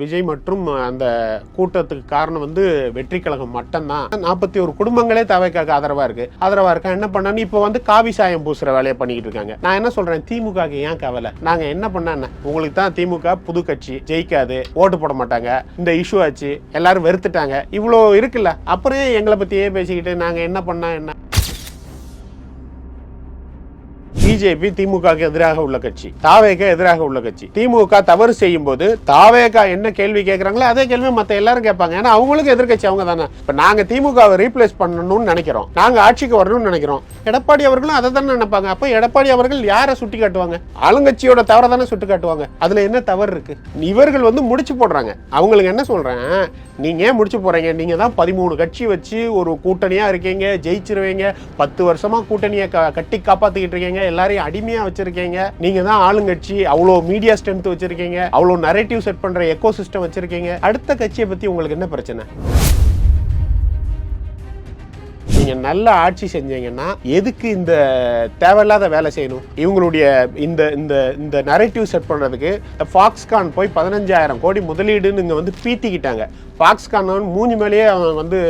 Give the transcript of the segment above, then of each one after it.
விஜய் மற்றும் அந்த கூட்டத்துக்கு காரணம் வந்து வெற்றி கழகம் மட்டும்தான். நாற்பத்தி ஒரு குடும்பங்களே தவைக்காக ஆதரவா இருக்கு. ஆதரவா இருக்கா? என்ன பண்ணான்னு இப்போ வந்து காவி சாயம் பூசுற வேலையை பண்ணிக்கிட்டு இருக்காங்க. நான் என்ன சொல்றேன்? திமுக ஏன் கவலை? நாங்க என்ன பண்ண உங்களுக்கு தான் திமுக புது கட்சி. ஜெயிக்காது. ஓட்டு போட மாட்டாங்க. இந்த இஷ்யூ ஆச்சு. எல்லாரும் வெறுத்துட்டாங்க. இவ்வளோ இருக்குல்ல? அப்புறம் எங்களை பத்தியே பேசிக்கிட்டு நாங்க என்ன பண்ணா என்ன? பிஜேபி திமுகவுக்கு எதிராக உள்ள கட்சி. தாவேக எதிராக உள்ள கட்சி. திமுக தவறு செய்யும் போது தாவேக என்ன கேள்வி கேட்கறாங்களோ அதே கேள்வி மத்த எல்லாரும் கேட்பாங்க. ஏன்னா அவங்களுக்கு எதிர்க்கட்சி அவங்க தானே. இப்ப நாங்க திமுகவை ரீப்ளேஸ் பண்ணணும்னு நினைக்கிறோம். நாங்க ஆட்சிக்கு வரணும்னு நினைக்கிறோம். எடப்பாடி அவர்களும் அதை தானே நினைப்பாங்க. அப்ப எடப்பாடி அவர்கள் யாரை சுட்டி காட்டுவாங்க? ஆளுங்கட்சியோட தவறை தானே சுட்டி காட்டுவாங்க. அதுல என்ன தவறு இருக்கு? இவர்கள் வந்து முடிச்சு போடுறாங்க. அவங்களுக்கு என்ன சொல்றேன்? நீங்க ஏன் முடிச்சு போறீங்க? நீங்க தான் பதிமூணு கட்சி வச்சு ஒரு கூட்டணியா இருக்கீங்க ஜெயிச்சிருவீங்க. பத்து வருஷமா கூட்டணியை கட்டி காப்பாத்திக்கிட்டு இருக்கீங்க. எல்லாம் எல்லாரையும் அடிமையா வச்சிருக்கீங்க. நீங்க தான் ஆளுங்கட்சி அவ்வளோ மீடியா ஸ்ட்ரென்த் வச்சிருக்கீங்க. அவ்வளோ நரேட்டிவ் செட் பண்ற எக்கோ சிஸ்டம் வச்சிருக்கீங்க. அடுத்த கட்சியை பத்தி உங்களுக்கு என்ன பிரச்சனை? நீங்க நல்ல ஆட்சி செஞ்சீங்கன்னா எதுக்கு இந்த தேவையில்லாத வேலை செய்யணும்? இவங்களுடைய இந்த இந்த இந்த நரேட்டிவ் செட் பண்றதுக்கு ஃபாக்ஸ்கான் போய் பதினஞ்சாயிரம் கோடி முதலீடுன்னு இங்க வந்து பீத்திக்கிட்டாங்க. ஃபாக்ஸ்கான் மூஞ்சி மேலேயே அவங்க வந்து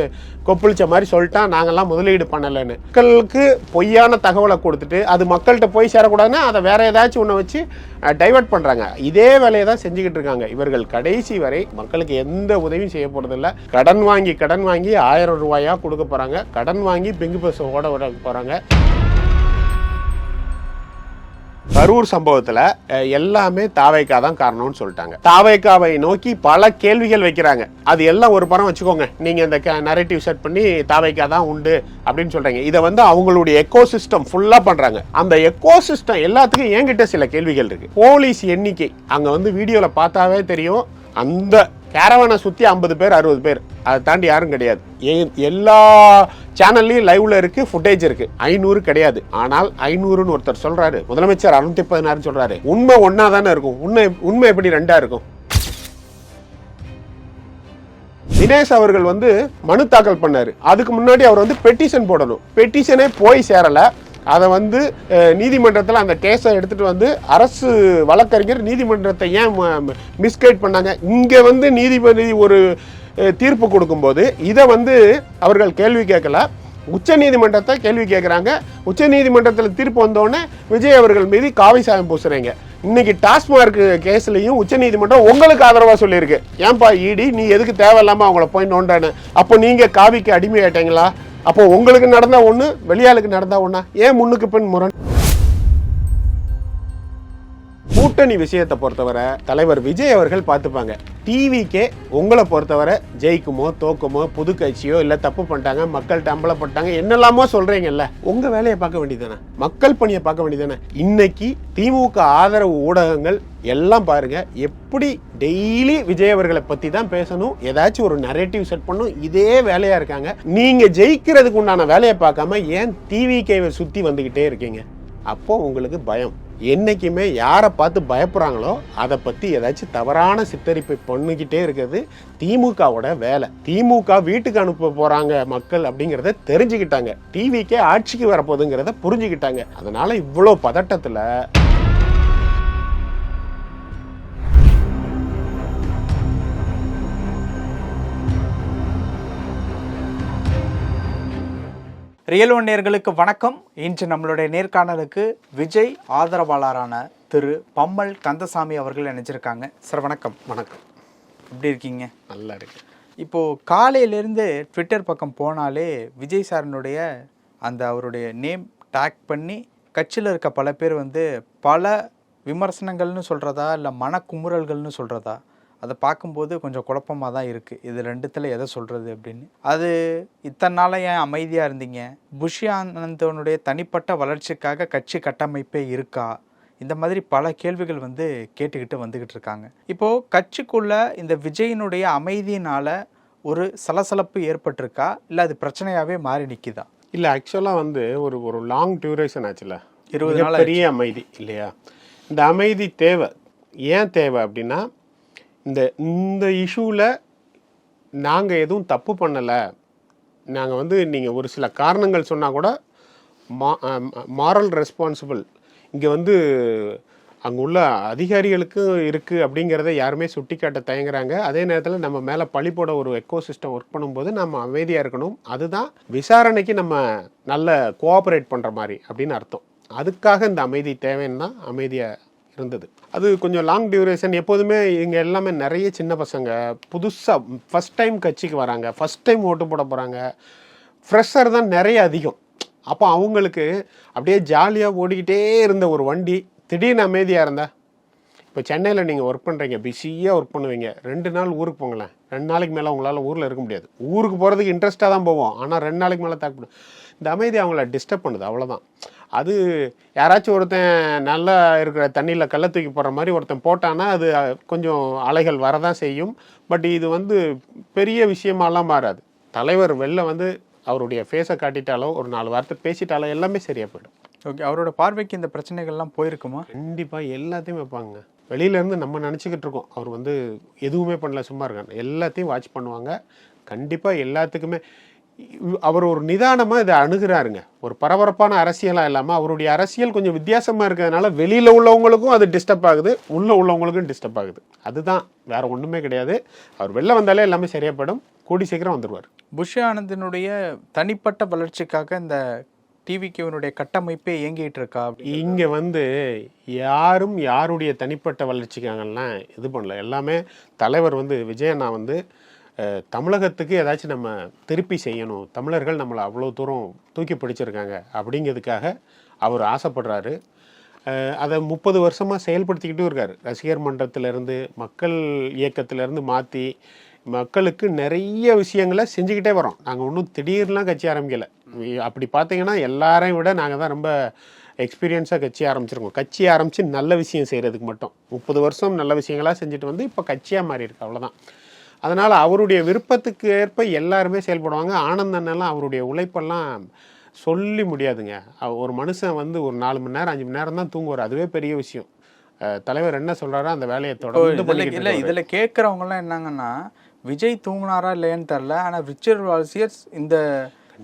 கொப்பளிச்ச மாதிரி சொல்லிட்டான் நாங்கள்லாம் முதலீடு பண்ணலைன்னு. மக்களுக்கு பொய்யான தகவலை கொடுத்துட்டு அது மக்கள்கிட்ட போய் சேரக்கூடாதுன்னா அதை வேற ஏதாச்சும் ஒன்று வச்சு டைவர்ட் பண்ணுறாங்க இதே வேலையை தான் செஞ்சுக்கிட்டு இருக்காங்க. இவர்கள் கடைசி வரை மக்களுக்கு எந்த உதவியும் செய்ய போகிறதில்ல கடன் வாங்கி கடன் வாங்கி ஆயிரம் ரூபாயாக கொடுக்க போகிறாங்க கடன் வாங்கி பெங்கு பஸ் ஓட விட போகிறாங்க கரூர் சம்பவத்துல எல்லாமே தாவைக்கா தான் காரணம்னு சொல்லிட்டாங்க. தாவைக்காவை நோக்கி பல கேள்விகள் வைக்கிறாங்க. அது எல்லாம் ஒரு படம் வச்சுக்கோங்க. நீங்க இந்த நரேட்டிவ் செட் பண்ணி தாவைக்கா தான் உண்டு அப்படின்னு சொல்றீங்க. இதை வந்து அவங்களுடைய எக்கோ சிஸ்டம் ஃபுல்லா பண்றாங்க. அந்த எக்கோ சிஸ்டம் எல்லாத்துக்கும் என்கிட்ட சில கேள்விகள் இருக்கு. போலீஸ் எண்ணிக்கை. அங்க வந்து வீடியோல பார்த்தாவே தெரியும். அந்த கேரவனை சுற்றி ஐம்பது பேர் அறுபது பேர். அதை தாண்டி யாரும் கிடையாது. எல்லா சேனல்லையும் லைவ்ல இருக்கு ஃபுட்டேஜ் இருக்கு. ஐநூறு கிடையாது. ஆனால் ஐநூறுன்னு ஒருத்தர் சொல்றாரு. முதலமைச்சர் அறுநூத்தி பதினாறு சொல்றாரு. உண்மை ஒன்னா தானே இருக்கும். உண்மை உண்மை எப்படி ரெண்டா இருக்கும்? தினேஷ் அவர்கள் வந்து மனு தாக்கல் பண்ணாரு. அதுக்கு முன்னாடி அவர் வந்து பெட்டிஷன் போடணும். பெட்டிஷனே போய் சேரல. அதை வந்து நீதிமன்றத்தில் அந்த கேஸை எடுத்துகிட்டு வந்து அரசு வழக்கறிஞர் நீதிமன்றத்தை ஏன் மிஸ்கைட் பண்ணாங்க? இங்கே வந்து நீதிபதி ஒரு தீர்ப்பு கொடுக்கும்போது இதை வந்து அவர்கள் கேள்வி கேட்கல. உச்ச நீதிமன்றத்தை கேள்வி கேட்குறாங்க. உச்ச நீதிமன்றத்தில் தீர்ப்பு வந்தோடனே விஜய் அவர்கள் மீது காவி சாயம் பூசுறீங்க. இன்னைக்கு டாஸ்மார்க் கேஸ்லையும் உச்ச நீதிமன்றம் உங்களுக்கு ஆதரவாக சொல்லியிருக்கு. ஏன்பா இடி நீ எதுக்கு தேவையில்லாமல் அவங்கள போய் நோண்டானு? அப்போ நீங்கள் காவிக்கு அடிமையாயிட்டீங்களா அப்போ உங்களுக்கு நடந்தா ஒன்று வெளியாளுக்கு நடந்தா ஒண்ணா? ஏன் முன்னுக்கு பின் முரண்? கூட்டணி விஷயத்தை பொறுத்தவரை தலைவர் விஜய் அவர்கள் பார்த்துப்பாங்க. டிவிக்கே உங்களை பொறுத்தவரை ஜெயிக்குமோ தோக்குமோ புது கட்சியோ இல்லை தப்பு பண்ணிட்டாங்க மக்கள்கிட்ட டம்பளப்பட்டாங்க என்னெல்லாமோ சொல்கிறீங்கல்ல உங்கள் வேலையை பார்க்க வேண்டியதானே மக்கள் பணியை பார்க்க வேண்டியதானே இன்னைக்கு திமுக ஆதரவு ஊடகங்கள் எல்லாம் பாருங்க எப்படி டெய்லி விஜய் அவர்களை பற்றி தான் பேசணும் ஏதாச்சும் ஒரு நரேட்டிவ் செட் பண்ணும் இதே வேலையாக இருக்காங்க. நீங்கள் ஜெயிக்கிறதுக்கு உண்டான வேலையை பார்க்காம ஏன் டிவிக்கேவை சுற்றி வந்துக்கிட்டே இருக்கீங்க? அப்போ உங்களுக்கு பயம். என்றைக்குமே யாரை பார்த்து பயப்படுறாங்களோ அதை பற்றி ஏதாச்சும் தவறான சித்தரிப்பை பண்ணிக்கிட்டே இருக்கிறது திமுகவோட வேலை. திமுக வீட்டுக்கு அனுப்ப போகிறாங்க மக்கள் அப்படிங்கிறத தெரிஞ்சுக்கிட்டாங்க. டிவிக்கே ஆட்சிக்கு வரப்போகுதுங்கிறத புரிஞ்சுக்கிட்டாங்க. அதனால் இவ்வளோ பதட்டத்தில் ரியல் ஒன் நேயர்களுக்கு வணக்கம். இன்று நம்மளுடைய நேர்காணலுக்கு விஜய் ஆதரவாளரான திரு பம்மல் கந்தசாமி அவர்கள் இணைஞ்சிருக்காங்க. சார் வணக்கம். வணக்கம். எப்படி இருக்கீங்க? நல்லா இருக்கு இப்போது காலையிலேருந்து ட்விட்டர் பக்கம் போனாலே விஜய் சாரனுடைய அந்த அவருடைய நேம் டேக் பண்ணி கட்சியில் இருக்க பல பேர் வந்து பல விமர்சனங்கள்னு சொல்கிறதா இல்லை மனக்குமுறல்கள்னு சொல்கிறதா அதை பார்க்கும்போது கொஞ்சம் குழப்பமாக தான் இருக்குது இது ரெண்டுத்தில் எதை சொல்கிறது அப்படின்னு. அது இத்தனை நாளாக ஏன் அமைதியாக இருந்தீங்க? புஷி ஆனந்தனுடைய தனிப்பட்ட வளர்ச்சிக்காக கட்சி கட்டமைப்பே இருக்கா? இந்த மாதிரி பல கேள்விகள் வந்து கேட்டுக்கிட்டு வந்துக்கிட்டு இருக்காங்க. இப்போது கட்சிக்குள்ள இந்த விஜயினுடைய அமைதியினால ஒரு சலசலப்பு ஏற்பட்டிருக்கா? இல்லை அது பிரச்சனையாகவே மாறி நிற்கிதா இல்லை ஆக்சுவலாக வந்து ஒரு ஒரு லாங் டியூரேஷன் ஆச்சுல. இருபது நாள் பெரிய அமைதி இல்லையா? இந்த அமைதி தேவை. ஏன் தேவை அப்படின்னா இந்த இந்த இஷ்யூவில் நாங்கள் எதுவும் தப்பு பண்ணலை. நாங்கள் வந்து நீங்கள் ஒரு சில காரணங்கள் சொன்னால் கூட மா மாரல் ரெஸ்பான்சிபிள் இங்கே வந்து அங்குள்ள அதிகாரிகளுக்கும் இருக்குது அப்படிங்கிறத யாருமே சுட்டிக்காட்ட தயங்குறாங்க. அதே நேரத்தில் நம்ம மேலே பழி போட ஒரு எக்கோ சிஸ்டம் ஒர்க் பண்ணும்போது நம்ம அமைதியாக இருக்கணும். அதுதான் விசாரணைக்கு நம்ம நல்ல கோஆப்ரேட் பண்ணுற மாதிரி அப்படின்னு அர்த்தம். அதுக்காக இந்த அமைதி தேவைன்னு தான் அமைதியை இருந்தது. அது கொஞ்சம் லாங் டியூரேஷன் எப்போதுமே இங்கே எல்லாமே நிறைய சின்ன பசங்க. புதுசாக ஃபஸ்ட் டைம் கட்சிக்கு வராங்க. ஃபஸ்ட் டைம் ஓட்டு போட போகிறாங்க ஃப்ரெஷர் தான் நிறைய அதிகம். அப்போ அவங்களுக்கு அப்படியே ஜாலியாக ஓடிக்கிட்டே இருந்த ஒரு வண்டி திடீர்னு அமைதியாக இருந்தா இப்போ சென்னையில் நீங்கள் ஒர்க் பண்ணுறீங்க பிஸியாக ஒர்க் பண்ணுவீங்க. ரெண்டு நாள் ஊருக்கு போங்களேன். ரெண்டு நாளைக்கு மேலே உங்களால் ஊரில் இருக்க முடியாது. ஊருக்கு போகிறதுக்கு இன்ட்ரெஸ்ட்டாக தான் போவோம். ஆனால் ரெண்டு நாளைக்கு மேலே தாக்கப்படும் இந்த அமைதி அவங்கள டிஸ்டர்ப் பண்ணுது அவ்வளோதான் அது யாராச்சும் ஒருத்தன் நல்லா இருக்கிற தண்ணியில் கள்ள தூக்கி போடுற மாதிரி ஒருத்தன் போட்டான்னா அது கொஞ்சம் அலைகள் வரதான் செய்யும். பட் இது வந்து பெரிய விஷயமாலாம் மாறாது. தலைவர் வெளில வந்து அவருடைய ஃபேஸை காட்டிட்டாலோ ஒரு நாலு வார்த்தை பேசிட்டாலோ எல்லாமே சரியாக போயிடும். ஓகே அவரோட பார்வைக்கு இந்த பிரச்சனைகள்லாம் போயிருக்குமா? கண்டிப்பாக எல்லாத்தையும் வைப்பாங்க. வெளியில இருந்து நம்ம நினச்சிக்கிட்டு இருக்கோம். அவர் வந்து எதுவுமே பண்ணல சும்மா இருக்காங்க எல்லாத்தையும் வாட்ச் பண்ணுவாங்க. கண்டிப்பாக எல்லாத்துக்குமே அவர் ஒரு நிதானமாக இதை அணுகுறாருங்க. ஒரு பரபரப்பான அரசியலாக இல்லாமல் அவருடைய அரசியல் கொஞ்சம் வித்தியாசமாக இருக்கிறதுனால வெளியில் உள்ளவங்களுக்கும் அது டிஸ்டர்ப் ஆகுது உள்ளே உள்ளவங்களுக்கும் டிஸ்டர்ப் ஆகுது. அதுதான் வேற ஒன்றுமே கிடையாது. அவர் வெளில வந்தாலே எல்லாமே சரியாப்படும் கூடி சீக்கிரம் வந்துடுவார் புஷ் ஆனந்தினுடைய தனிப்பட்ட வளர்ச்சிக்காக இந்த டிவிக்கினுடைய கட்டமைப்பே இயங்கிட்டு இருக்கா இங்கே வந்து யாரும் யாருடைய தனிப்பட்ட வளர்ச்சிக்காகலாம் இது பண்ணல. எல்லாமே தலைவர் வந்து விஜயண்ணா வந்து தமிழகத்துக்கு ஏதாச்சும் நம்ம திருப்பி செய்யணும். தமிழர்கள் நம்மளை அவ்வளோ தூரம் தூக்கி பிடிச்சிருக்காங்க அப்படிங்கிறதுக்காக அவர் ஆசைப்படுறாரு. அதை முப்பது வருஷமாக செயல்படுத்திக்கிட்டும் இருக்கார். ரசிகர் மன்றத்திலேருந்து மக்கள் இயக்கத்திலேருந்து மாற்றி மக்களுக்கு நிறைய விஷயங்களை செஞ்சுக்கிட்டே வரோம். நாங்கள் ஒன்றும் திடீர்லாம் கட்சி ஆரம்பிக்கலை. அப்படி பார்த்தீங்கன்னா எல்லாரையும் விட நாங்கள் தான் ரொம்ப எக்ஸ்பீரியன்ஸாக கட்சி ஆரம்பிச்சிருக்கோம். கட்சி ஆரம்பித்து நல்ல விஷயம் செய்கிறதுக்கு மட்டும். முப்பது வருஷம் நல்ல விஷயங்களாக செஞ்சுட்டு வந்து இப்போ கட்சியாக மாறி இருக்கு அவ்வளோதான் அதனால் அவருடைய விருப்பத்துக்கு ஏற்ப எல்லாருமே செயல்படுவாங்க. ஆனந்த் அண்ணெல்லாம் அவருடைய உழைப்பெல்லாம் சொல்லி முடியாதுங்க. ஒரு மனுஷன் வந்து ஒரு நாலு மணி நேரம் அஞ்சு மணி நேரம் தான் தூங்குவார். அதுவே பெரிய விஷயம். தலைவர் என்ன சொல்றாரோ அந்த வேலையை தொடர்ந்து இல்ல. இதுல கேட்கறவங்க எல்லாம் என்னங்கன்னா விஜய் தூங்குனாரா இல்லையான்னு தெரியல ஆனா ரிச்சர்ட் வால்சியர்ஸ் இந்த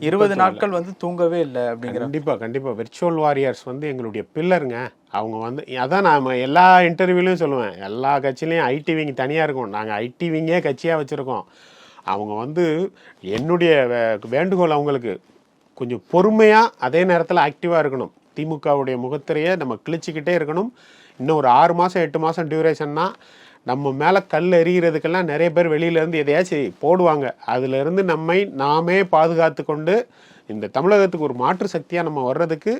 இருபது நாட்கள் வந்து தூங்கவே இல்லை அப்படிங்கிற கண்டிப்பா கண்டிப்பா. விர்ச்சுவல் வாரியர்ஸ் வந்து எங்களுடைய பில்லருங்க அவங்க வந்து அதான் நான் எல்லா இன்டர்வியூலையும் சொல்லுவேன். எல்லா கட்சியிலையும் ஐடி விங் தனியாக இருக்கும். நாங்கள் ஐடி விங்கே கட்சியாக வச்சுருக்கோம். அவங்க வந்து என்னுடைய வேண்டுகோள் அவங்களுக்கு கொஞ்சம் பொறுமையாக அதே நேரத்தில் ஆக்டிவாக இருக்கணும். திமுகவுடைய முகத்திரையை நம்ம கிழிச்சிக்கிட்டே இருக்கணும். இன்னும் ஒரு ஆறு மாதம் எட்டு மாதம் டியூரேஷன்னா நம்ம மேலே கல் எறிகிறதுக்கெல்லாம் நிறைய பேர் வெளியிலேருந்து எதையாச்சும் போடுவாங்க. அதிலிருந்து நம்மை நாமே பாதுகாத்து கொண்டு இந்த தமிழகத்துக்கு ஒரு மாற்று சக்தியாக நம்ம வர்றதுக்கு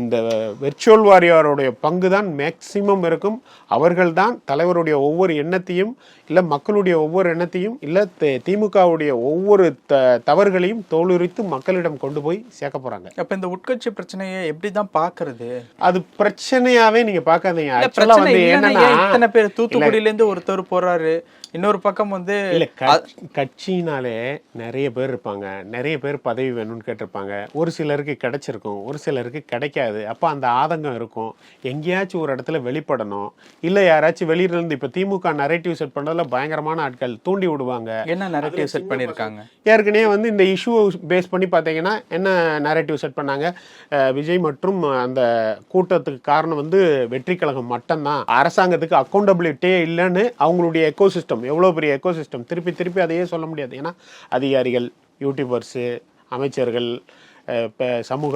இந்த வெர்ச்சுவல் வாரியாருடைய பங்கு தான் மேக்சிமம் இருக்கும். அவர்கள்தான் தலைவருடைய ஒவ்வொரு எண்ணத்தையும் இல்லை மக்களுடைய ஒவ்வொரு எண்ணத்தையும் இல்லை திமுகவுடைய ஒவ்வொரு த தவறுகளையும் தோலுரித்து மக்களிடம் கொண்டு போய் சேர்க்க போகிறாங்க அப்ப இந்த உட்கட்சி பிரச்சனையை எப்படிதான் பாக்குறது? அது பிரச்சனையாவே நீங்க பார்க்காதீங்க இல்ல, ஆக்சுவலா பிரச்சனை வந்து என்னன்னா இத்தனை பேர் தூத்துக்குடியில இருந்து ஒருத்தர் போறாரு? இன்னொரு பக்கம் வந்து கட்சினாலே நிறைய பேர் இருப்பாங்க. நிறைய பேர் பதவி வேணும்னு கேட்டிருப்பாங்க. ஒரு சிலருக்கு கிடைச்சிருக்கும் ஒரு சிலருக்கு கிடைக்காது. அப்ப அந்த ஆதங்கம் இருக்கும். எங்கேயாச்சும் ஒரு இடத்துல வெளிப்படணும். இல்ல யாராச்சும் வெளியில இருந்து இப்ப திமுக நரேட்டிவ் செட் பண்றதுல பயங்கரமான ஆட்கள் தூண்டி விடுவாங்க. என்ன நரேட்டிவ் செட் பண்ணிருக்காங்க ஏற்கனவே வந்து இந்த இஷ்யூ பேஸ் பண்ணி பார்த்தீங்கன்னா என்ன நேரேட்டிவ் செட் பண்ணாங்க? விஜய் மற்றும் அந்த கூட்டத்துக்கு காரணம் வந்து வெற்றி கழகம் மட்டும்தான். அரசாங்கத்துக்கு அக்கௌண்டபிலிட்டியே இல்லைன்னு அவங்களுடைய எக்கோ சிஸ்டம் எவ்வளோ பெரிய எக்கோ சிஸ்டம் திருப்பி திருப்பி அதையே சொல்ல முடியாது. ஏன்னா அதிகாரிகள் யூடியூபர்ஸு அமைச்சர்கள் இப்போ சமூக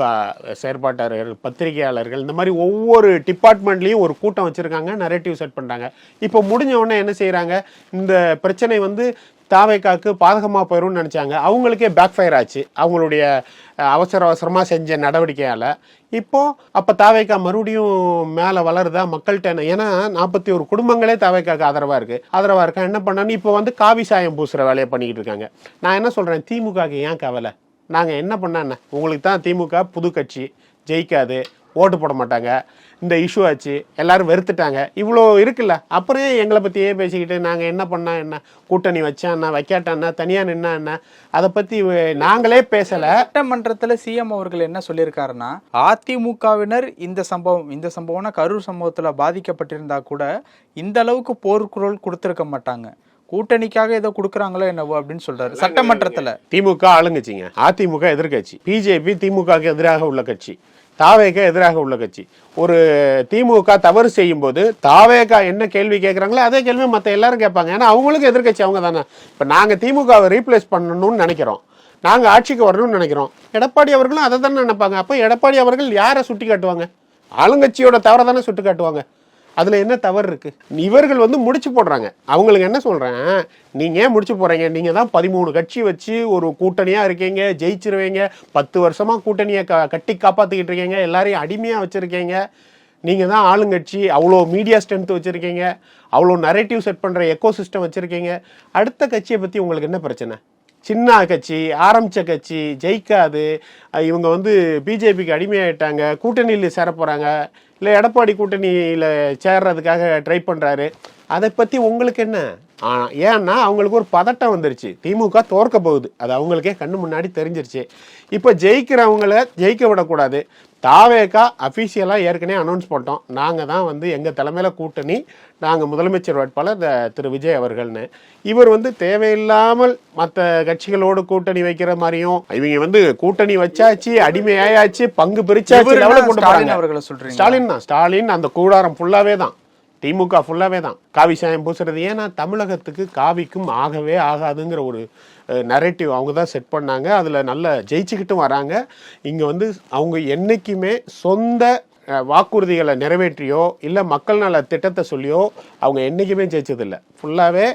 செயற்பாட்டாளர்கள் பத்திரிகையாளர்கள் இந்த மாதிரி ஒவ்வொரு டிபார்ட்மெண்ட்லேயும் ஒரு கூட்டம் வச்சுருக்காங்க நரேட்டிவ் செட் பண்ணுறாங்க இப்போ முடிஞ்ச உடனே என்ன செய்கிறாங்க இந்த பிரச்சனை வந்து தாவைக்காக்கு பாதகமாக போயிடும்னு நினச்சாங்க. அவங்களுக்கே பேக் ஃபயர் ஆச்சு. அவங்களுடைய அவசர அவசரமாக செஞ்ச நடவடிக்கையால். இப்போது அப்போ தாவைக்கா மறுபடியும் மேலே வளருதா? மக்கள்கிட்ட என்ன- ஏன்னா நாற்பத்தி ஒரு குடும்பங்களே தாவைக்காக்கு ஆதரவாக இருக்குது ஆதரவாக இருக்கா? என்ன பண்ணான்னு இப்போ வந்து காவி சாயம் பூசுகிற வேலையை பண்ணிக்கிட்டு இருக்காங்க. நான் என்ன சொல்கிறேன் திமுகக்கு ஏன் கவலை? நாங்கள் என்ன பண்ணான்னு உங்களுக்கு தான் திமுக புது கட்சி. ஜெயிக்காது. ஓட்டு போட மாட்டாங்க. இந்த இஷ்யூ ஆச்சு. எல்லாரும் வெறுத்துட்டாங்க. இவ்வளோ இருக்குல்ல. அப்புறம் எங்களை பற்றியே பேசிக்கிட்டு நாங்கள் என்ன பண்ணா என்ன? கூட்டணி வச்சா என்ன? வைக்காட்டா என்ன? தனியாக நின்னா என்ன? அதை பற்றி நாங்களே பேசலை. சட்டமன்றத்துல சிஎம் அவர்கள் என்ன சொல்லியிருக்காருன்னா அதிமுகவினர் இந்த சம்பவம் இந்த சம்பவம்னா கரூர் சம்பவத்துல பாதிக்கப்பட்டிருந்தா கூட இந்த அளவுக்கு போர்க்குரல் கொடுத்திருக்க மாட்டாங்க. கூட்டணிக்காக ஏதோ கொடுக்குறாங்களோ என்னவோ அப்படின்னு சொல்றாரு. சட்டமன்றத்துல. திமுக ஆளுங்கட்சிங்க. அதிமுக எதிர்க்கட்சி. பிஜேபி திமுகவுக்கு எதிராக உள்ள கட்சி. தாவேக எதிராக உள்ள கட்சி. ஒரு திமுக தவறு செய்யும் போது தாவேகா என்ன கேள்வி கேட்குறாங்களோ அதே கேள்வி மற்ற எல்லாரும் கேட்பாங்க. ஏன்னா அவங்களுக்கு எதிர்க்கட்சி அவங்க தானே. இப்போ நாங்கள் திமுகவை ரீப்ளேஸ் பண்ணணும்னு நினைக்கிறோம். நாங்கள் ஆட்சிக்கு வரணும்னு நினைக்கிறோம். எடப்பாடி அவர்களும் அதை தானே நினைப்பாங்க. அப்போ எடப்பாடி அவர்கள் யாரை சுட்டி காட்டுவாங்க ஆளுங்கட்சியோட தவறை தானே சுட்டி காட்டுவாங்க அதில் என்ன தவறு இருக்குது இவர்கள் வந்து முடிச்சு போடுறாங்க. அவங்களுக்கு என்ன சொல்கிறேன் நீங்கள் ஏன் முடிச்சு போடுறீங்க நீங்கள் தான் பதிமூணு கட்சி வச்சு ஒரு கூட்டணியாக இருக்கீங்க ஜெயிச்சிருவீங்க பத்து வருஷமாக கூட்டணியை க கட்டி காப்பாற்றிக்கிட்டு இருக்கீங்க எல்லாரையும் அடிமையாக வச்சுருக்கீங்க. நீங்கள் தான் ஆளுங்கட்சி அவ்வளோ மீடியா ஸ்ட்ரென்த் வச்சுருக்கீங்க அவ்வளோ நரேட்டிவ் செட் பண்ணுற எக்கோ சிஸ்டம் வச்சுருக்கீங்க. அடுத்த கட்சியை பற்றி உங்களுக்கு என்ன பிரச்சனை? சின்ன கட்சி ஆரம்பித்த கட்சி ஜெயிக்காது. இவங்க வந்து பிஜேபிக்கு அடிமையாயிட்டாங்க கூட்டணியில் சேர போகிறாங்க இல்லை எடப்பாடி கூட்டணியில் சேர்றதுக்காக ட்ரை பண்ணுறாரு அதை பற்றி உங்களுக்கு என்ன? ஆ, ஏன்னா அவங்களுக்கு ஒரு பதட்டம் வந்துருச்சு. திமுக தோற்க போகுது. அது அவங்களுக்கே கண்ணு முன்னாடி தெரிஞ்சிருச்சு. இப்போ ஜெயிக்கிறவங்கள ஜெயிக்க விடக்கூடாது. தாவேக்கா அஃபீஷியலாக ஏற்கனவே அனௌன்ஸ் பண்ணிட்டோம் நாங்கள் தான் வந்து எங்கள் தலைமையில் கூட்டணி நாங்கள் முதலமைச்சர் வேட்பாளர் திரு விஜய் அவர்கள்னு. இவர் வந்து தேவையில்லாமல் மற்ற கட்சிகளோடு கூட்டணி வைக்கிற மாதிரியும் இவங்க வந்து கூட்டணி வச்சாச்சு அடிமையாயாச்சு பங்கு பிரிச்சாச்சு கொண்டு சொல்றீங்க ஸ்டாலின் தான். ஸ்டாலின் அந்த கூடாரம் ஃபுல்லாவே தான். திமுக ஃபுல்லாவே தான். காவி சாயம் பூசுறது ஏன்னா தமிழகத்துக்கு காவிக்கும் ஆகவே ஆகாதுங்கிற ஒரு நரேட்டிவ் அவங்க தான் செட் பண்ணாங்க. அதில் நல்ல ஜெயிச்சுக்கிட்டும் வராங்க. இங்கே வந்து அவங்க என்றைக்குமே சொந்த வாக்குறுதிகளை நிறைவேற்றியோ இல்லை மக்கள் நல திட்டத்தை சொல்லியோ அவங்க என்றைக்குமே ஜெயிச்சதில்லை. ஃபுல்லாகவே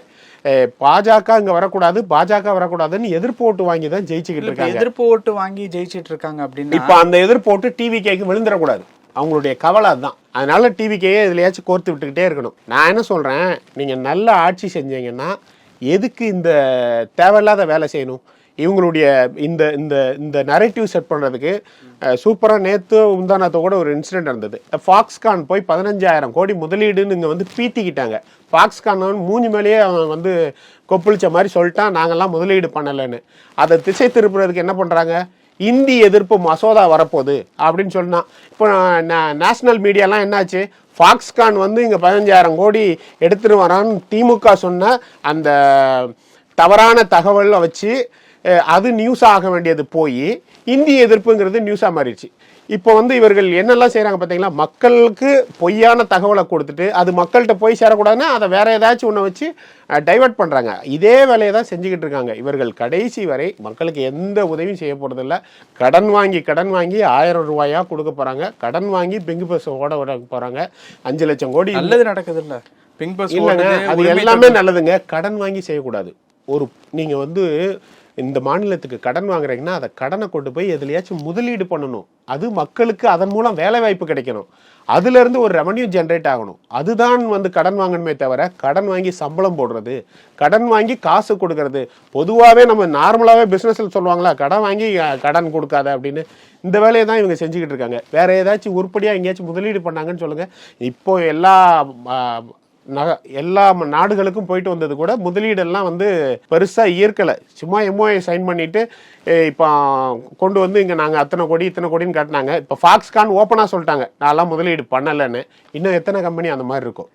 பாஜக இங்கே வரக்கூடாது பாஜக வரக்கூடாதுன்னு எதிர்ப்பு ஓட்டு வாங்கி தான் ஜெயிச்சுக்கிட்டு இருக்காங்க. எதிர்ப்பு ஓட்டு வாங்கி ஜெயிச்சிட்டு இருக்காங்க அப்படின்னா இப்போ அந்த எதிர்ப்போட்டு டிவி கேக்கு விழுந்துடக்கூடாது அவங்களுடைய கவலை அதுதான். அதனால டிவிக்கே இதுலையாச்சும் கோர்த்து விட்டுக்கிட்டே இருக்கணும். நான் என்ன சொல்கிறேன் நீங்கள் நல்ல ஆட்சி செஞ்சீங்கன்னா எதுக்கு இந்த தேவையில்லாத வேலை செய்யணும்? இவங்களுடைய இந்த இந்த இந்த நரேட்டிவ் செட் பண்ணுறதுக்கு சூப்பராக நேற்று முந்தானத்தை கூட ஒரு இன்சிடென்ட் இருந்தது ஃபாக்ஸ்கான் போய் பதினஞ்சாயிரம் கோடி முதலீடுன்னு இங்கே வந்து பீத்திக்கிட்டாங்க. ஃபாக்ஸ்கான் மூஞ்சி மேலேயே அவன் வந்து கொப்பளிச்ச மாதிரி சொல்லிட்டான் நாங்கள்லாம் முதலீடு பண்ணலைன்னு. அதை திசை திருப்புறதுக்கு என்ன பண்ணுறாங்க இந்தி எதிர்ப்பு மசோதா வரப்போகுது அப்படின்னு சொன்னான் இப்போ நேஷனல் மீடியாலாம் என்னாச்சு? ஃபாக்ஸ்கான் வந்து இங்கே பதினஞ்சாயிரம் கோடி எடுத்துகிட்டு வரான்னு திமுக சொன்ன அந்த தவறான தகவலை வச்சு அது நியூஸ் ஆக வேண்டியது போய் இந்தி எதிர்ப்புங்கிறது நியூஸாக மாறிடுச்சு. இப்போ வந்து இவர்கள் என்னெல்லாம் செய்கிறாங்க பார்த்தீங்களா? மக்களுக்கு பொய்யான தகவலை கொடுத்துட்டு அது மக்கள்கிட்ட போய் சேரக்கூடாதுன்னா அதை வேற ஏதாச்சும் ஒன்று வச்சு டைவர்ட் பண்ணுறாங்க இதே வேலையை தான் செஞ்சுக்கிட்டு இருக்காங்க. இவர்கள் கடைசி வரை மக்களுக்கு எந்த உதவியும் செய்ய போகிறதில்ல கடன் வாங்கி கடன் வாங்கி ஆயிரம் ரூபாயா கொடுக்க போகிறாங்க கடன் வாங்கி பெங்கு பஸ் ஓட விட போகிறாங்க அஞ்சு லட்சம் கோடி நல்லது நடக்குது இல்ல பிங்க் பஸ் இல்லைங்க அது எல்லாமே நல்லதுங்க. கடன் வாங்கி செய்யக்கூடாது. ஒரு நீங்க வந்து இந்த மாநிலத்துக்கு கடன் வாங்குறீங்கன்னா அதை கடனை கொண்டு போய் எதுலையாச்சும் முதலீடு பண்ணணும். அது மக்களுக்கு அதன் மூலம் வேலை வாய்ப்பு கிடைக்கணும். அதுலேருந்து ஒரு ரெவன்யூ ஜென்ரேட் ஆகணும். அதுதான் வந்து கடன் வாங்கணுமே தவிர கடன் வாங்கி சம்பளம் போடுறது கடன் வாங்கி காசு கொடுக்கறது. பொதுவாகவே நம்ம நார்மலாகவே பிஸ்னஸில் சொல்லுவாங்களா கடன் வாங்கி கடன் கொடுக்காத அப்படின்னு. இந்த வேலையை தான் இவங்க செஞ்சுக்கிட்டு இருக்காங்க. வேறு ஏதாச்சும் உருப்படியாக எங்கேயாச்சும் முதலீடு பண்ணாங்கன்னு சொல்லுங்கள் இப்போ எல்லா எல்லா நாடுகளுக்கும் போயிட்டு வந்தது கூட முதலீடெல்லாம் வந்து பெருசாக ஈர்க்கலை. சும்மா எம்ஓஐ சைன் பண்ணிவிட்டு இப்போ கொண்டு வந்து இங்கே நாங்கள் அத்தனை கோடி இத்தனை கோடின்னு காட்டினாங்க. இப்போ ஃபாக்ஸ்கான் ஓப்பனாக சொல்லிட்டாங்க. நான்லாம் முதலீடு பண்ணலைன்னு. இன்னும் எத்தனை கம்பெனி அந்த மாதிரி இருக்கும்?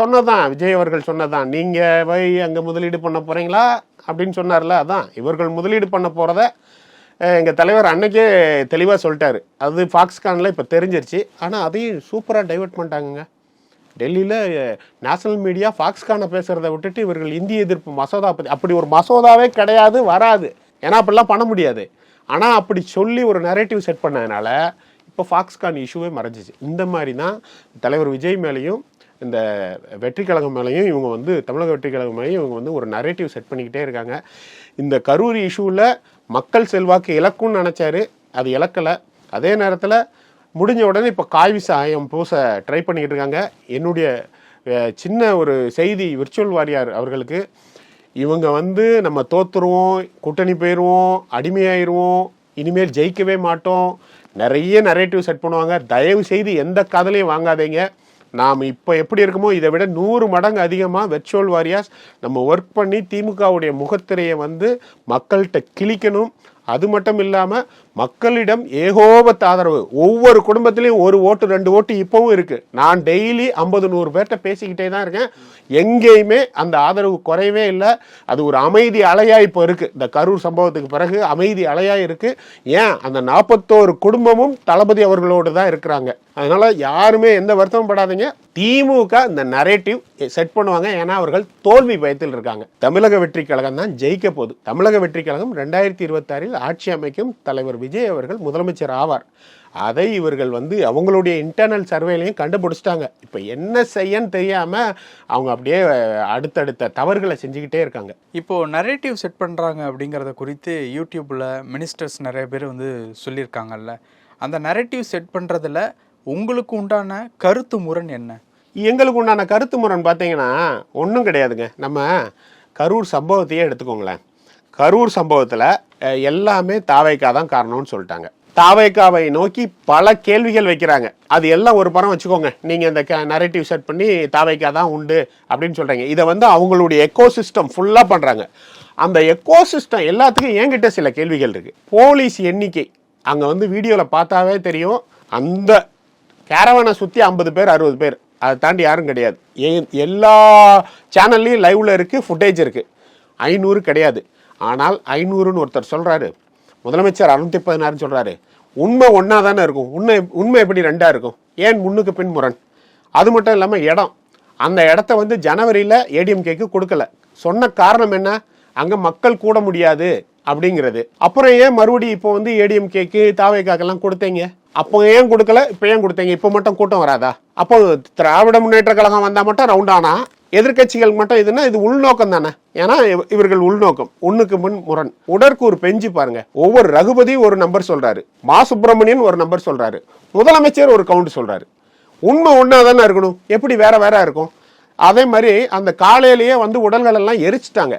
சொன்னதான் விஜய் அவர்கள் சொன்னதான் நீங்கள் போய் அங்கே முதலீடு பண்ண போகிறீங்களா அப்படின்னு சொன்னார்ல அதான். இவர்கள் முதலீடு பண்ண போகிறத எங்கள் தலைவர் அன்னைக்கே தெளிவாக சொல்லிட்டாரு. அது ஃபாக்ஸ்கானில் இப்போ தெரிஞ்சிருச்சு. ஆனால் அதையும் சூப்பராக டைவர்ட் பண்ணிட்டாங்கங்க. டெல்லியில் நேஷனல் மீடியா ஃபாக்ஸ்கான பேசுகிறத விட்டுட்டு இவர்கள் இந்திய எதிர்ப்பு மசோதா பற்றி அப்படி ஒரு மசோதாவே கிடையாது வராது. ஏன்னா அப்படிலாம் பண்ண முடியாது. ஆனால் அப்படி சொல்லி ஒரு நரேட்டிவ் செட் பண்ணதுனால இப்போ ஃபாக்ஸ்கான் இஷ்யூவே மறைஞ்சிச்சு. இந்த மாதிரி தான் தலைவர் விஜய் மேலேயும் இந்த வெற்றி கழகம் மேலேயும் இவங்க வந்து தமிழக வெற்றி கழகம் மேலேயும் இவங்க வந்து ஒரு நரேட்டிவ் செட் பண்ணிக்கிட்டே இருக்காங்க. இந்த கரூர் இஷ்யூவில் மக்கள் செல்வாக்கு இழக்கும்னு நினச்சாரு. அது இழக்கலை. அதே நேரத்தில் முடிஞ்ச உடனே இப்போ காய் விசாயம் பூச ட்ரை பண்ணிக்கிட்டு இருக்காங்க. என்னுடைய சின்ன ஒரு செய்தி விர்ச்சுவல் வாரியார் அவர்களுக்கு இவங்க வந்து நம்ம தோத்துருவோம் கூட்டணி போயிடுவோம் அடிமையாயிருவோம் இனிமேல் ஜெயிக்கவே மாட்டோம். நிறைய நரேட்டிவ் செட் பண்ணுவாங்க. தயவு செய்து எந்த காதலையும் வாங்காதீங்க. நாம் இப்போ எப்படி இருக்குமோ இதை விட நூறு மடங்கு அதிகமாக வெர்ச்சுவல் வாரியாஸ் நம்ம ஒர்க் பண்ணி திமுகவுடைய முகத்திரையை வந்து மக்கள்கிட்ட கிழிக்கணும். அது மட்டும் இல்லாமல் மக்களிடம் ஏகோபத்த ஆதரவு. ஒவ்வொரு குடும்பத்திலையும் ஒரு ஓட்டு ரெண்டு ஓட்டு இப்போவும் இருக்கு. நான் டெய்லி ஐம்பது நூறு பேர்கிட்ட பேசிக்கிட்டே தான் இருக்கேன். எங்கேயுமே அந்த ஆதரவு குறையவே இல்லை. அது ஒரு அமைதி அலையா இப்போ இருக்கு. இந்த கரூர் சம்பவத்துக்கு பிறகு அமைதி அலையா இருக்கு. ஏன்? அந்த நாற்பத்தோரு குடும்பமும் தளபதி அவர்களோடு தான் இருக்கிறாங்க. அதனால யாருமே எந்த வருத்தமும் படாதீங்க. திமுக இந்த நரேட்டிவ் செட் பண்ணுவாங்க. ஏன்னா அவர்கள் தோல்வி பயத்தில் இருக்காங்க. தமிழக வெற்றி கழகம் தான் ஜெயிக்க போகுது. தமிழக வெற்றி கழகம் ரெண்டாயிரத்தி இருபத்தாறில் ஆட்சி அமைக்கும் தலைவர் விஜய் அவர்கள் முதலமைச்சர் ஆவார். அதை இவர்கள் வந்து அவங்களுடைய இன்டர்னல் சர்வேலையும் கண்டுபிடிச்சிட்டாங்க. இப்போ என்ன செய்யன்னு தெரியாமல் அவங்க அப்படியே அடுத்தடுத்த தவறுகளை செஞ்சுக்கிட்டே இருக்காங்க. இப்போது நரேட்டிவ் செட் பண்ணுறாங்க அப்படிங்கிறத குறித்து யூடியூப்பில் மினிஸ்டர்ஸ் நிறைய பேர் வந்து சொல்லியிருக்காங்கல்ல. அந்த நரேட்டிவ் செட் பண்ணுறதுல உங்களுக்கு உண்டான கருத்து முரண் என்ன? எங்களுக்கு உண்டான கருத்து முரண் பார்த்தீங்கன்னா ஒன்றும் கிடையாதுங்க. நம்ம கரூர் சம்பவத்தையே எடுத்துக்கோங்களேன். கரூர் சம்பவத்தில் எல்லாமே தாவைக்கா தான் காரணம்னு சொல்லிட்டாங்க. தாவைக்காவை நோக்கி பல கேள்விகள் வைக்கிறாங்க. அது எல்லாம் ஒரு படம் வச்சுக்கோங்க. நீங்கள் இந்த நரேட்டிவ் செட் பண்ணி தாவைக்கா தான் உண்டு அப்படின்னு சொல்கிறீங்க இதை வந்து அவங்களுடைய எக்கோ சிஸ்டம் ஃபுல்லாக பண்ணுறாங்க அந்த எக்கோ சிஸ்டம் எல்லாத்துக்கும் என்கிட்ட சில கேள்விகள் இருக்குது போலீஸ் எண்ணிக்கை. அங்கே வந்து வீடியோவில் பார்த்தாவே தெரியும். அந்த கேரவனை சுற்றி ஐம்பது பேர் அறுபது பேர். அதை தாண்டி யாரும் கிடையாது. எல்லா சேனல்லையும் லைவில் இருக்குது ஃபுட்டேஜ் இருக்குது ஐநூறு கிடையாது. ஆனால் ஐநூறுன்னு ஒருத்தர் சொல்கிறாரு முதலமைச்சர் அறுநூத்தி பதினாறுன்னு சொல்கிறாரு உண்மை ஒன்றா தானே இருக்கும். உண்மை உண்மை எப்படி ரெண்டாக இருக்கும்? ஏன் முன்னுக்கு பின் முரண்? அது மட்டும் இல்லாமல் இடம். அந்த இடத்த வந்து ஜனவரியில் ஏடிஎம்கேக்கு கொடுக்கல. சொன்ன காரணம் என்ன? அங்கே மக்கள் கூட முடியாது அப்படிங்கிறது. அப்புறம் ஏன் மறுபடியும் இப்போ வந்து ஏடிஎம்கேக்கு தாவேக்காக்கெல்லாம் கொடுத்தீங்க? அப்போ ஏன் கொடுக்கல? இப்போ ஏன் கொடுத்தீங்க? இப்போ மட்டும் கூட்டம் வராதா? அப்போ திராவிட முன்னேற்ற கழகம் வந்தால் மட்டும் ரவுண்டானா எதிர்க்கட்சிகள் மட்டும் இதுன்னா இது உள்நோக்கம் தானே? ஏன்னா இவர்கள் உள்நோக்கம் ஒண்ணுக்கு முன் முரண். உடற்கூறு பெஞ்சு பாருங்க. ஒவ்வொரு ரகுபதி ஒரு நம்பர் சொல்றாரு. மா சுப்பிரமணியன் ஒரு நம்பர் சொல்றாரு. முதலமைச்சர் ஒரு கவுண்ட் சொல்றாரு. உண்மை ஒன்றா தானே இருக்கணும்? எப்படி வேற வேற இருக்கும்? அதே மாதிரி அந்த காலையிலேயே வந்து உடல்கள் எல்லாம் எரிச்சிட்டாங்க.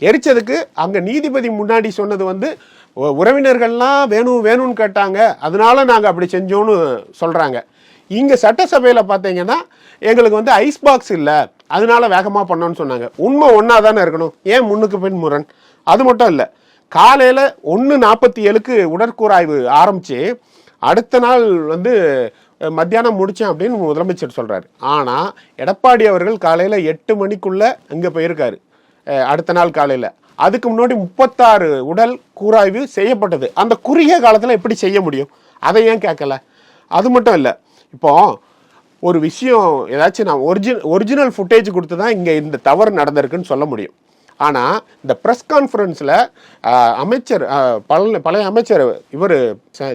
எரிச்சதுக்கு அங்க நீதிபதி முன்னாடி சொன்னது வந்து உறவினர்கள்லாம் வேணும் வேணும்னு கேட்டாங்க. அதனால நாங்க அப்படி செஞ்சோன்னு சொல்றாங்க. இங்க சட்டசபையில பார்த்தீங்கன்னா எங்களுக்கு வந்து ஐஸ் பாக்ஸ் இல்ல. அதனால வேகமா பண்ணோன்னு சொன்னாங்க. உண்மை ஒன்றா தானே இருக்கணும். ஏன் முன்னுக்கு பின் முரண்? அது மட்டும் இல்ல. காலையில ஒன்று நாற்பத்தி ஏழுக்கு உடற்கூறாய்வு ஆரம்பிச்சு அடுத்த நாள் வந்து மத்தியானம் முடிச்சேன் அப்படின்னு முதலமைச்சர் சொல்றாரு. ஆனா எடப்பாடி அவர்கள் காலையில எட்டு மணிக்குள்ள இங்க போயிருக்காரு. அடுத்த நாள் காலையில். அதுக்கு முன்னாடி முப்பத்தாறு உடல் கூராய்வு செய்யப்பட்டது. அந்த குறுகிய காலத்தில் எப்படி செய்ய முடியும்? அதை ஏன் கேட்கல அது மட்டும் இல்லை. இப்போ ஒரு விஷயம் ஏதாச்சும் நான் ஒரிஜினல் ஒரிஜினல் ஃபுட்டேஜ் கொடுத்து தான் இங்கே இந்த தவறு நடந்திருக்குன்னு சொல்ல முடியும். ஆனால் இந்த ப்ரெஸ் கான்ஃபரன்ஸில் அமைச்சர் பல பழைய பழைய அமைச்சர் இவர்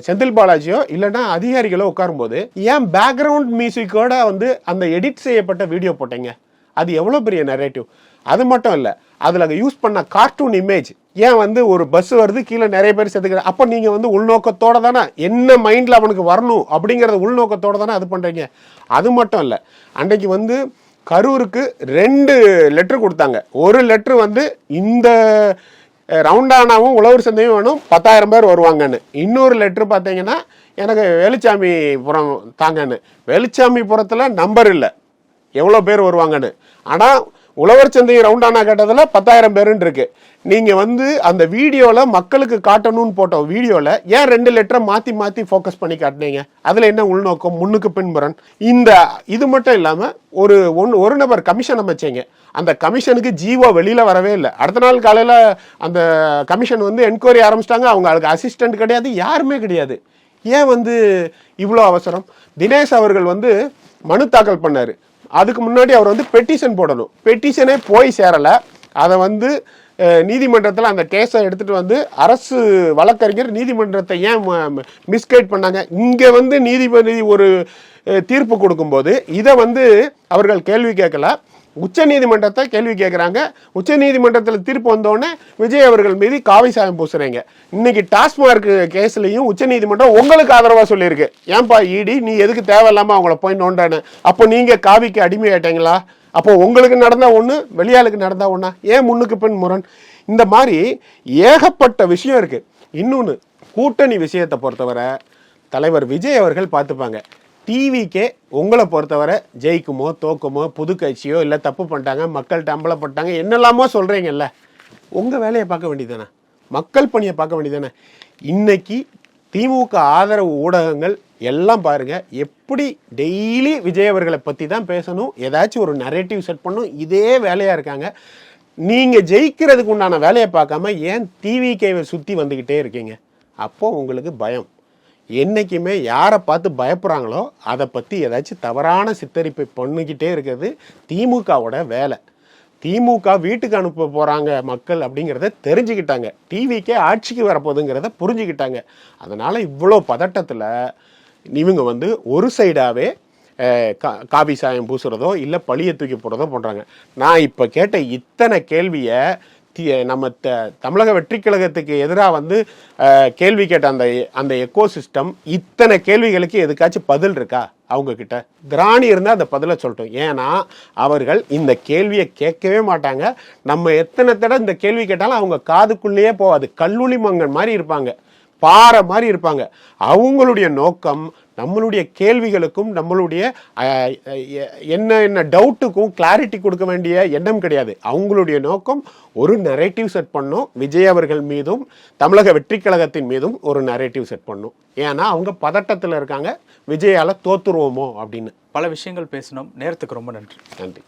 செந்தில் பாலாஜியோ இல்லைன்னா அதிகாரிகளோ உட்காரும்போது ஏன் பேக்ரவுண்ட் மியூசிக்கோட வந்து அந்த எடிட் செய்யப்பட்ட வீடியோ போட்டீங்க? அது எவ்வளோ பெரிய நரேட்டிவ் அது மட்டும் இல்லை அதில் அங்கே யூஸ் பண்ண கார்ட்டூன் இமேஜ் ஏன் வந்து ஒரு பஸ் வருது கீழே நிறைய பேர் செத்துக்கிற அப்போ நீங்கள் வந்து உள்நோக்கத்தோடு தானே என்ன மைண்டில் அவனுக்கு வரணும் அப்படிங்கிறத உள்நோக்கத்தோடு தானே அது பண்ணுறீங்க அது மட்டும் இல்லை அன்றைக்கு வந்து கரூருக்கு ரெண்டு லெட்ரு கொடுத்தாங்க. ஒரு லெட்ரு வந்து இந்த ரவுண்டானாவும் உழவர் சந்தையும் வேணும் பத்தாயிரம் பேர் வருவாங்கன்னு. இன்னொரு லெட்ரு பார்த்தீங்கன்னா எனக்கு வேலுச்சாமிபுரம் தாங்கன்னு. வேலுச்சாமிபுரத்தில் நம்பர் இல்லை எவ்வளோ பேர் வருவாங்கன்னு. ஆனால் உழவர் சந்தை ரவுண்டானா கேட்டதில் பத்தாயிரம் பேருன்னு இருக்கு. நீங்கள் வந்து அந்த வீடியோவில் மக்களுக்கு காட்டணும்னு போட்ட வீடியோவில் ஏன் ரெண்டு லெட்டரை மாற்றி மாற்றி ஃபோக்கஸ் பண்ணி காட்டினீங்க? அதில் என்ன உள்நோக்கம்? முன்னுக்கு பின்புறன். இந்த இது மட்டும் இல்லாமல் ஒரு ஒன்று ஒரு நபர் கமிஷன் அமைச்சீங்க. அந்த கமிஷனுக்கு ஜீவோ வெளியில் வரவே இல்லை. அடுத்த நாள் காலையில் அந்த கமிஷன் வந்து என்கொயரி ஆரம்பிச்சிட்டாங்க. அவங்களுக்கு அசிஸ்டண்ட் அசிஸ்டன்ட் கிடையாது யாருமே கிடையாது. ஏன் வந்து இவ்வளோ அவசரம்? தினேஷ் அவர்கள் வந்து மனு தாக்கல் பண்ணார். அதுக்கு முன்னாடி அவர் வந்து பெட்டிஷன் போடணும். பெட்டிஷனே போய் சேரலை. அதை வந்து நீதிமன்றத்தில் அந்த கேஸை எடுத்துகிட்டு வந்து அரசு வழக்கறிஞர் நீதிமன்றத்தை ஏன் மிஸ்கைட் பண்ணாங்க? இங்கே வந்து நீதிபதி ஒரு தீர்ப்பு கொடுக்கும்போது இதை வந்து அவர்கள் கேள்வி கேட்கல. உச்ச நீதிமன்றத்தை கேள்வி கேட்குறாங்க உச்ச நீதிமன்றத்தில் தீர்ப்பு வந்தோடனே விஜய் அவர்கள் மீது காவி சாயம் பூசுறீங்க. இன்னைக்கு டாஸ்மார்க் கேஸ்லையும் உச்ச நீதிமன்றம் உங்களுக்கு ஆதரவாக சொல்லியிருக்கு. ஏன்பா இடி நீ எதுக்கு தேவையில்லாமல் அவங்கள போய் நோண்டானு? அப்போ நீங்கள் காவிக்கு அடிமையாயிட்டீங்களா அப்போ உங்களுக்கு நடந்தா ஒன்று வெளியாளுக்கு நடந்தா ஒன்றா ஏன் முன்னுக்கு பின் முரண்? இந்த மாதிரி ஏகப்பட்ட விஷயம் இருக்குது இன்னொன்று கூட்டணி விஷயத்தை பொறுத்தவரை தலைவர் விஜய் அவர்கள் பார்த்துப்பாங்க. டிவிக்கே உங்களை பொறுத்தவரை ஜெயிக்குமோ தோக்குமோ புது கட்சியோ இல்லை தப்பு பண்ணிட்டாங்க மக்கள்கிட்ட டம்பளப்பட்டாங்க என்னெல்லாமோ சொல்கிறீங்கல்ல உங்கள் வேலையை பார்க்க வேண்டியதானே மக்கள் பணியை பார்க்க வேண்டியதானே இன்னைக்கு திமுக ஆதரவு ஊடகங்கள் எல்லாம் பாருங்க எப்படி டெய்லி விஜய் அவர்களை பற்றி தான் பேசணும் ஏதாச்சும் ஒரு நரேட்டிவ் செட் பண்ணணும் இதே வேலையாக இருக்காங்க. நீங்கள் ஜெயிக்கிறதுக்கு உண்டான வேலையை பார்க்காம ஏன் டிவிகேவை சுற்றி வந்துக்கிட்டே இருக்கீங்க? அப்போது உங்களுக்கு பயம். என்றைக்குமே யாரை பார்த்து பயப்படுறாங்களோ அதை பற்றி ஏதாச்சும் தவறான சித்தரிப்பை பண்ணிக்கிட்டே இருக்கிறது திமுகவோட வேலை. திமுக வீட்டுக்கு அனுப்ப போகிறாங்க மக்கள் அப்படிங்கிறத தெரிஞ்சுக்கிட்டாங்க. டிவிக்கே ஆட்சிக்கு வரப்போகுதுங்கிறத புரிஞ்சுக்கிட்டாங்க. அதனால் இவ்வளோ பதட்டத்தில் இவங்க வந்து ஒரு சைடாகவே காபி சாயம் பூசுறதோ இல்லை பழியை தூக்கி போடுறதோ பண்ணுறாங்க நான் இப்போ கேட்ட இத்தனை கேள்வியை நம்ம த தமிழக வெற்றி கழகத்துக்கு எதிராக வந்து கேள்வி கேட்ட அந்த அந்த எக்கோ சிஸ்டம் இத்தனை கேள்விகளுக்கு எதுக்காச்சும் பதில் இருக்கா அவங்கக்கிட்ட திராணி இருந்தால் அந்த பதிலை சொல்லட்டும். ஏன்னா அவர்கள் இந்த கேள்வியை கேட்கவே மாட்டாங்க. நம்ம எத்தனை தடவை இந்த கேள்வி கேட்டாலும் அவங்க காதுக்குள்ளேயே போகாது. கல்லூலி மங்கன் மாதிரி இருப்பாங்க. பாறை மாதிரி இருப்பாங்க. அவங்களுடைய நோக்கம் நம்மளுடைய கேள்விகளுக்கும் நம்மளுடைய என்ன என்ன டவுட்டுக்கும் கிளாரிட்டி கொடுக்க வேண்டிய எண்ணம் கிடையாது. அவங்களுடைய நோக்கம் ஒரு நரேட்டிவ் செட் பண்ணும். விஜய் அவர்கள் மீதும் தமிழக வெற்றி கழகத்தின் மீதும் ஒரு நரேட்டிவ் செட் பண்ணும். ஏன்னா அவங்க பதட்டத்தில் இருக்காங்க. விஜயால தோத்துருவோமோ அப்படின்னு. பல விஷயங்கள் பேசினோம். நேரத்துக்கு ரொம்ப நன்றி. நன்றி.